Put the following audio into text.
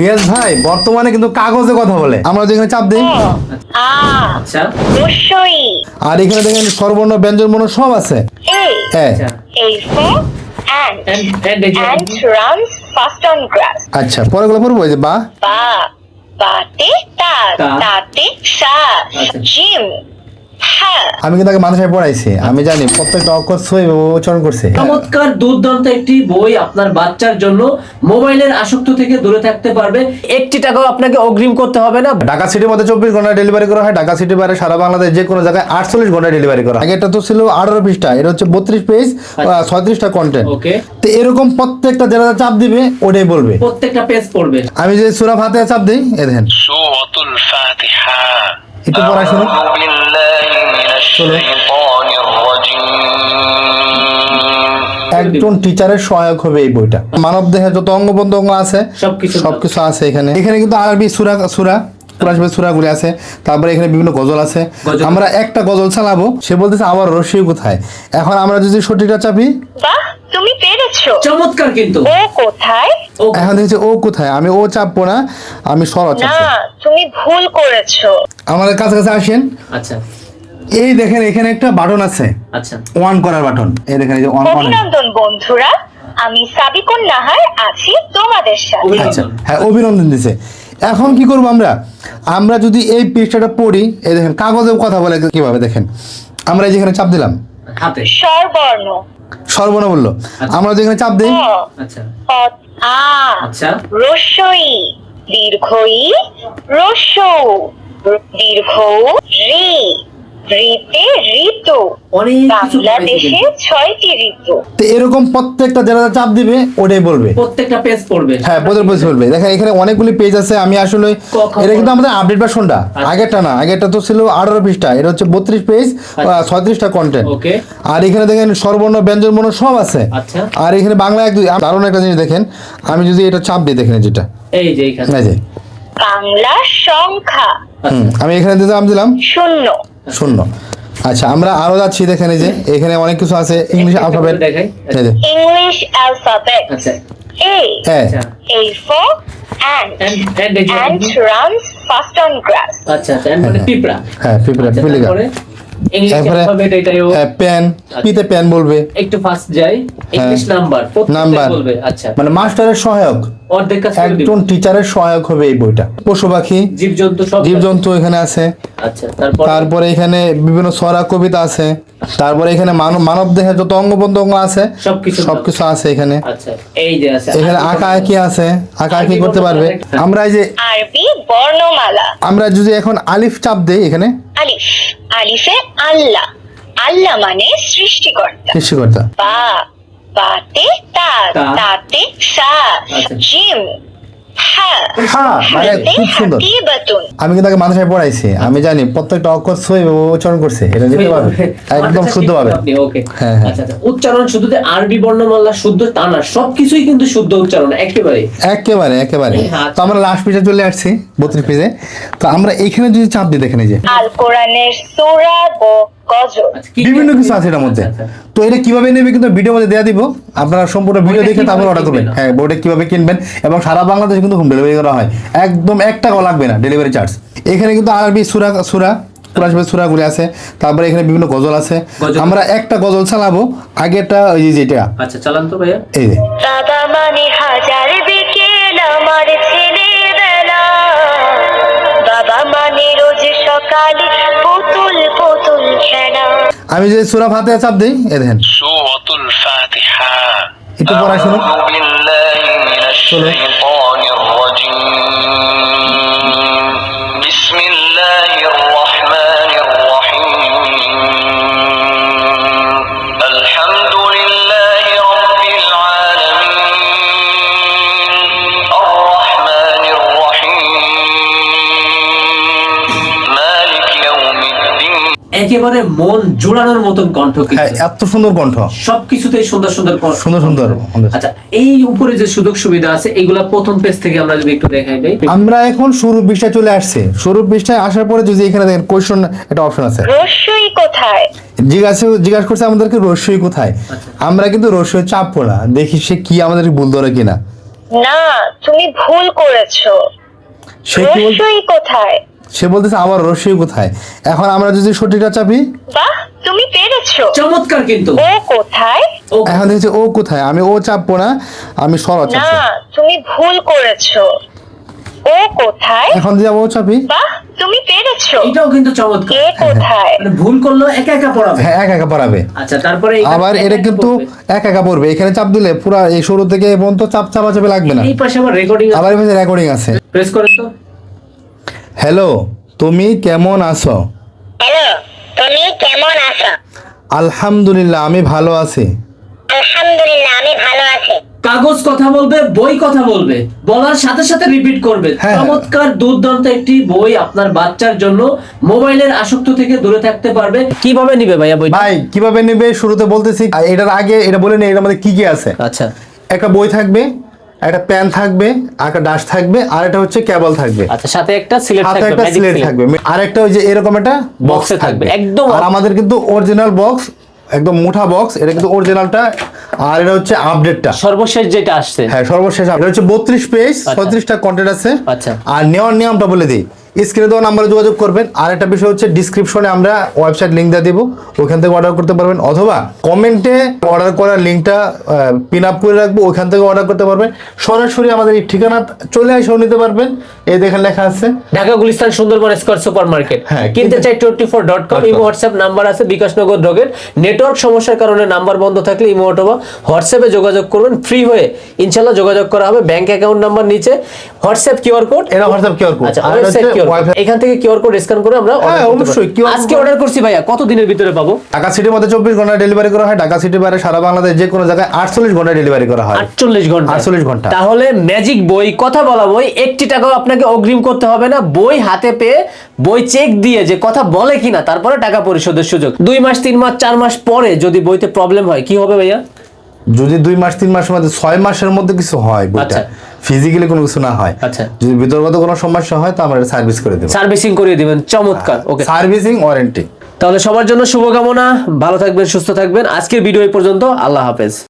রিয়াজ ভাই বর্তমানে কিন্তু কাগজে কথা বলে। আমরা যেখানে চাপ দিই। আ আচ্ছা। রস্যই আর এখানে দেখেন স্বরবর্ণ ব্যঞ্জন বর্ণ সব আছে। হ্যাঁ। A for And and runs fast on grass আচ্ছা পরে গুলো পড়ব এই যে বা। বা বাতে তা তা। তাতে সা আচ্ছা। জিম। হ্যাঁ। আমি কিন্তু মানুষের পড়াইছি। আমি জানি প্রত্যেকটা অক্ষর সই উচ্চারণ করছে। চমৎকার দুর্দান্ত একটি বই আপনার বাচ্চার জন্য। মোবাইলের আসক্ত থেকে দূরে থাকতে পারবে। একটি টাকাও আপনাকে অগ্রিম করতে হবে না। ঢাকা সিটির মধ্যে চব্বিশ ঘণ্টা ডেলিভারি করা হয়। ঢাকা সিটি বাইরে সারা বাংলাদেশ যে কোনো জায়গায় আটচল্লিশ ঘণ্টা ডেলিভারি করা আগে এটা তো ছিল আঠারো পৃষ্ঠা। এটা হচ্ছে বত্রিশ পেজ আচ্ছা। ছয়ত্রিশটা কন্টেন্ট তো এরকম প্রত্যেকটা যারা চাপ দিবে ওটাই বলবে। প্রত্যেকটা পেজ পড়বে। আমি যদি সুরাফ হাতে চাপ দিই এ দেখেন। ফাতিহা। একটু পড়ায় শুনুন। একজন টিচারের সহায়ক হবে এই বইটা। মানব দেহে যত অঙ্গ প্রত্যঙ্গ আছে সবকিছু সবকিছু আছে। এখানে। এখানে কিন্তু আরবি সুরা সুরা কুরাশবে সুরাগুলি আছে। তারপরে এখানে বিভিন্ন গজল আছে। আমরা একটা গজল চালাবো সে বলতেছে আবার রশি কোথায়? এখন আমরা যদি সঠিকটা চাপি তুমি চমৎকার কিন্তু। ও কোথায়? এখন দেখছি ও কোথায়? আমি ও চাপবো না আমি সর না চাপবো তুমি ভুল করেছ। আমাদের কাছে কাছে আসেন। আচ্ছা। এই দেখেন এখানে একটা বাটন আছে। আচ্ছা। ওয়ান করার বাটন। এই দেখেন এই যে অন অন অভিনন্দন বন্ধুরা আমি সাবিকুন নাহার আছি তোমাদের সাথে। আচ্ছা হ্যাঁ অভিনন্দন দিছে। এখন কি করব আমরা? আমরা যদি এই পৃষ্ঠাটা পড়ি এই দেখেন কাগজে কথা বলে কীভাবে দেখেন? আমরা এই যেখানে চাপ দিলাম। হাতে। স্বরবর্ণ। সর্বনা বলল আমরা যেখানে চাপ দিই। আচ্ছা। অ- আচ্ছা। রস্যই দীর্ঘই রস্য দীর্ঘ রি। ঋতে ঋতু। অনেক কিছু বাংলাদেশে ছয়টি ঋতু। তো এরকম প্রত্যেকটা যারা চাপ দিবে ওটাই বলবে। প্রত্যেকটা পেজ পড়বে। হ্যাঁ পেজ দেখেন এখানে অনেকগুলি পেজ আছে। আমি আসলে এটা কিন্তু আমাদের আপডেট ভার্সনটা আচ্ছা। আগেরটা না আগেরটা তো ছিল আঠারো পৃষ্ঠা। এটা হচ্ছে বত্রিশ পেজ ছয়ত্রিশটা কন্টেন্ট আর এখানে দেখেন স্বরবর্ণ ব্যঞ্জন বর্ণ সব আছে। আচ্ছা। আর এখানে বাংলা এক দুই দারুণ একটা জিনিস দেখেন। আমি যদি এটা চাপ দিই দেখেন যেটা। এই যে এইখানে। এই যে। বাংলা সংখ্যা। আমি এখানে দিতে দিলাম। শূন্য। শূন্য। আচ্ছা আমরা আরও যাচ্ছি দেখেন এই যে এখানে অনেক কিছু আছে। ইংলিশ অ্যালফাবেট ইংলিশ অ্যালফাবেট আচ্ছা। এ হ্যাঁ। আচ্ছা। A for ant ant runs fast on grass. আচ্ছা আচ্ছা মানে পিঁপড়া। হ্যাঁ পিপড়া আচ্ছা, তারপরে ইংলিশ তারপরে অ্যালফাবেট এটাও প্যান পিতে প্যান বলবে। একটু ফাস্ট যাই। ইংলিশ নাম্বার নাম্বার বলবে আচ্ছা। মানে মাস্টারের সহায়ক। অর্ধেক কাজ করে দিবে। একজন টিচারের সহায়ক হবে এই বইটা। পশু পাখি জীবজন্তু জীবজন্তু এখানে আছে। আচ্ছা তারপরে? এখানে বিভিন্ন ছড়া কবিতা আছে। তারপরে এখানে মানব মানব দেহে যত অঙ্গ প্রত্যঙ্গ আছে সবকিছু সবকিছু আছে এখানে। আচ্ছা এই যে আছে। এখানে আঁকা আঁকি আছে। আঁকা আঁকি করতে পারবে। আমরা এই যে আরবি বর্ণমালা। আমরা যদি এখন আলিফ চাপ দেই এখানে আলিফ আলিফে আল্লাহ আল্লাহ মানে সৃষ্টিকর্তা সৃষ্টিকর্তা বা বাতে তা তা। তাতে সা। জিম হ্যাঁ হ্যাঁ মানে খুব সুন্দর। আমি কিন্তু মাদ্রাসায় পড়াইছি। আমি জানি প্রত্যেকটা অক্ষর সই উচ্চারণ করছে। এটা নিতে পারবে। একদম শুদ্ধ পাবে হ্যাঁ, হ্যাঁ। আচ্ছা আচ্ছা। উচ্চারণ শুধু যে আরবি বর্ণমালা শুদ্ধ তা না সবকিছুই কিন্তু শুদ্ধ উচ্চারণ একেবারে। একেবারে একেবারে। হ্যাঁ, তো আমরা লাস্ট পেজে চলে আসছি বত্রিশ পেজে তো আমরা এইখানে যদি চাপ দিই দেখেন এই যে। আল কোরআনের সূরা আচ্ছা, বিভিন্ন কিছু আছে এটার মধ্যে। আচ্ছা, আচ্ছা। তো এটা কীভাবে নেবে কিন্তু ভিডিও মধ্যে দেওয়া দিব। আপনারা সম্পূর্ণ ভিডিও দেখে তারপর অর্ডার করবেন। কিনবেন? হ্যাঁ বইটা কীভাবে কিনবেন এবং সারা বাংলাদেশে কিন্তু হোম ডেলিভারি করা হয়। একদম এক টাকাও লাগবে না ডেলিভারি চার্জ এখানে কিন্তু আরবি সুরা সুরা শরীফের সূরাগুলি আছে। তারপরে এখানে বিভিন্ন গজল আছে। আমরা একটা গজল চালাবো আগেরটা ওই যে যেটা। আচ্ছা চালান তো ভাইয়া। এই যে। আমি যে সুরা ফাতে চাপ দিই এ দেখেন। সূরাতুল ফাতিহা। একটু পড়া শুনুন। বিল্লাহি মিনাশ একেবারে মন জোড়ানোর মতন কণ্ঠ হ্যাঁ এত সুন্দর কণ্ঠ। সবকিছুতেই সুন্দর সুন্দর সুন্দর সুন্দর আচ্ছা এই উপরে যে সুযোগ সুবিধা আছে এগুলা প্রথম পেজ থেকে আমরা যদি একটু দেখাই দেই। আমরা এখন শুরু পৃষ্ঠায় চলে আসছি। শুরু পৃষ্ঠায় আসার পরে যদি এখানে দেখেন কোয়েশন একটা অপশন আছে। রস্যই কোথায়? জিজ্ঞাসা জিজ্ঞাসা করছে আমাদেরকে রস্যই কোথায়? আমরা কিন্তু রস্যই চাপবো না। দেখি সে কি আমাদের ভুল ধরে কিনা। না তুমি ভুল করেছ। কোথায়? সে বলতেছে আমার রশ্মি কোথায়? এখন আমরা যদি সঠিকটা চাপি? বাহ তুমি পেরেছ। চমৎকার কিন্তু। ও কোথায়? এখন দেখছি ও কোথায়? আমি ও চাপবো না আমি সর না চাপবো তুমি ভুল করেছ। ও কোথায়? এখন যদি ও চাপি? বাহ তুমি পেরেছ। এটাও কিন্তু চমৎকার। কে কোথায়? মানে ভুল করলেও একা একা পড়াবে। হ্যাঁ এক একা পড়াবে। আচ্ছা তারপরে এখানে আবার এটা কিন্তু। এক একা পড়বে। এখানে চাপ দিলে পুরো এই শুরু থেকে এই পর্যন্ত চাপ চাপা চাপে লাগবে না। এই পাশে আবার রেকর্ডিং আবার এখানে রেকর্ডিং আছে। প্রেস করেন তো। হ্যালো তুমি কেমন আছো? হ্যালো তুমি কেমন আছো? আলহামদুলিল্লাহ আমি ভালো আছি। আলহামদুলিল্লাহ আমি ভালো আছি। কাগজ কথা বলবে বই কথা বলবে বলার সাথে সাথে রিপিট করবে। হ্যাঁ। চমৎকার দুর্দান্ত একটি বই আপনার বাচ্চার জন্য মোবাইলের আসক্ত থেকে দূরে থাকতে পারবে। কীভাবে নিবে ভাইয়া বই ভাই কীভাবে নেবে? শুরুতে বলতেছি আর এটার আগে এটা বলে নেই এটার মধ্যে কি কি আছে? আচ্ছা। একটা বই থাকবে একটা প্যান থাকবে আর একটা ডাস থাকবে আর একটা হচ্ছে কেবল থাকবে। আচ্ছা সাথে একটা সিলেট থাকবে একটা সিলেট থাকবে। আর একটা ওই যে এরকম একটা বক্স থাকবে, থাকবে। একদম। আর আমাদের কিন্তু অরিজিনাল বক্স একদম মুঠা বক্স এটা কিন্তু অরিজিনালটা আর এটা হচ্ছে আপডেটটা সর্বশেষ যেটা আসছে। হ্যাঁ সর্বশেষ এটা হচ্ছে বত্রিশ পেজ ছত্রিশটা কন্টেন্ট আছে। আচ্ছা। আর নেওয়ার নিয়মটা বলে দিই। স্ক্রিনে দেওয়া নাম্বারে যোগাযোগ করবেন। আর একটা বিষয় হচ্ছে ডিসক্রিপশনে আমরা ওয়েবসাইট লিঙ্ক দিয়ে দেবো। ওখান থেকে অর্ডার করতে পারবেন। অথবা কমেন্টে অর্ডার করার লিঙ্কটা পিন আপ করে রাখব। ওখান থেকে অর্ডার করতে পারবেন। সরাসরি আমাদের এই ঠিকানা চলে এসেও নিতে পারবেন। এই দেখেন লেখা আছে। Dhaka Gulistan Sundarban square super market হ্যাঁ, কিনতে চাই twenty four dot com Imo WhatsApp number আছে বিকাশনগর ডগের নেটওয়ার্ক সমস্যার কারণে নাম্বার বন্ধ থাকলে ইমো অথবা হোয়াটসঅ্যাপে যোগাযোগ করবেন। ফ্রি হয়ে ইনশাল্লাহ যোগাযোগ করা হবে। ব্যাংক অ্যাকাউন্ট নাম্বার নিচে। WhatsApp QR code? এটা হোয়াটসঅ্যাপ কিউআর কোড। আচ্ছা ওয়েবসাইট কিউআর এখান থেকে কিউআর কোড স্ক্যান করে আমরা হ্যাঁ, অবশ্যই। আজকে অর্ডার করছি ভাইয়া কত দিনের ভিতরে পাবো? ঢাকা সিটির মধ্যে চব্বিশ ঘণ্টা ডেলিভারি করা হয় ঢাকা সিটির বাইরে সারা বাংলাদেশ যে কোনো জায়গায় আটচল্লিশ ঘণ্টা ডেলিভারি করা হয়। আটচল্লিশ ঘণ্টা। 48 ঘণ্টা। তাহলে ম্যাজিক বই কথা বলা বই একটি টাকাও আপনাকে অগ্রিম করতে হবে না। বই হাতে পেয়ে বই চেক দিয়ে যে কথা বলে কিনা তারপরে টাকা পরিশোধের সুযোগ। দুই মাস তিন মাস চার মাস পরে যদি বইতে প্রবলেম হয় কি হবে ভাইয়া? যদি দুই মাস তিন মাসের মধ্যে ছয় মাসের মধ্যে কিছু হয় বইটা আচ্ছা। ফিজিক্যালি কোনো কিছু না হয় আচ্ছা। যদি বিতর্গত কোনো সমস্যা হয় তো আমরা সার্ভিস করে দেবো। সার্ভিসিং করিয়ে দিবেন চমৎকার ওকে সার্ভিসিং ওয়ারেন্টি তাহলে সবার জন্য শুভকামনা ভালো থাকবেন সুস্থ থাকবেন। আজকের ভিডিও এই পর্যন্ত আল্লাহ হাফেজ।